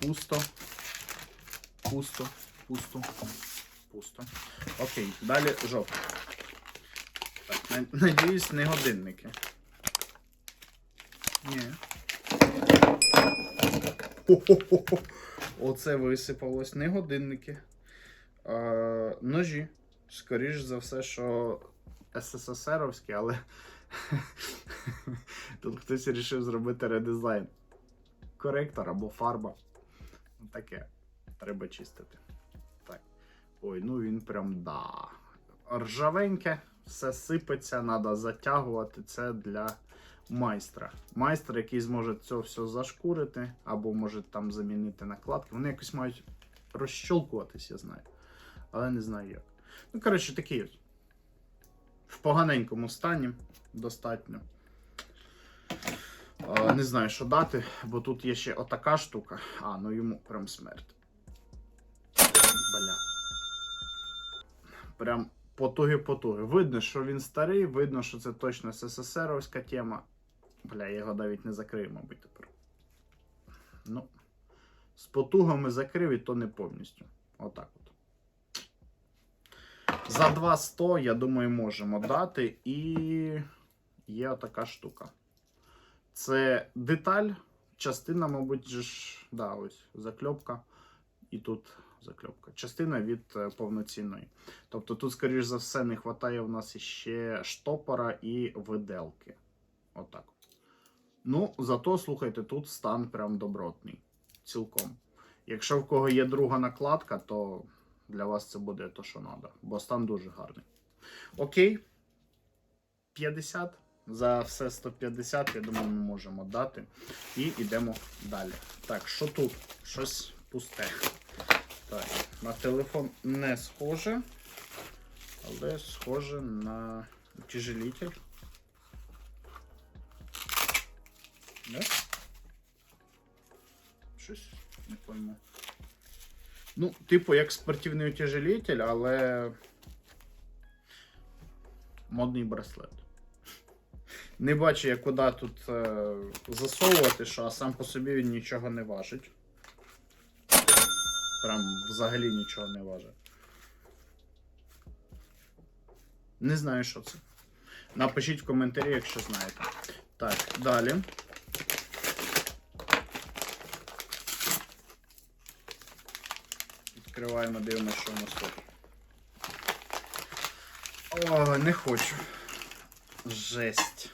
Пусто. Пусто. Пусто. Пусто. Окей, далі жовта. Так, надіюсь, не годинники. Ні. Хо-хо-хо-хо. Оце висипалось. Не годинники. А, ножі. Скоріш за все, що СССРовські, але тут хтось вирішив зробити редизайн. Коректор або фарба. Таке. Треба чистити. Так. Ой, ну він прям да. Ржавеньке, все сипеться, треба затягувати. Це для майстра. Майстер, який зможе це все зашкурити, або може там замінити накладки. Вони якось мають розщолкуватись, я знаю. Але не знаю як. Ну, коротше, такий. В поганенькому стані достатньо. А, не знаю, що дати, бо тут є ще отака штука. А, ну йому прям смерть. Бля. Прям потуги-потуги. Видно, що він старий, видно, що це точно СССРовська тема. Бля, я його навіть не закрию, мабуть, тепер. Ну, з потугами закрив і то не повністю. Отак от. За 200, я думаю, можемо дати. І є отака штука. Це деталь, частина, мабуть, ж, да, ось закльопка. І тут закльопка. Частина від е, повноцінної. Тобто тут, скоріш за все, не вистачає в нас ще штопора і виделки. Отак. Ну, зато, слухайте, тут стан прям добротний. Цілком. Якщо в кого є друга накладка, то для вас це буде то, що треба. Бо стан дуже гарний. Окей. 50. За все 150, я думаю, ми можемо дати. І йдемо далі. Так, що тут? Щось пусте. Так, на телефон не схоже, але схоже на утяжелитель. Да? Щось не пойму. Ну, типу, як спортивний утяжелитель, але модний браслет. Не бачу, як куди тут е, засовувати, що, а сам по собі він нічого не важить. Прям взагалі нічого не важить. Не знаю, що це. Напишіть в коментарі, якщо знаєте. Так, далі. Відкриваємо, дивимося, що у нас тут. О, не хочу. Жесть.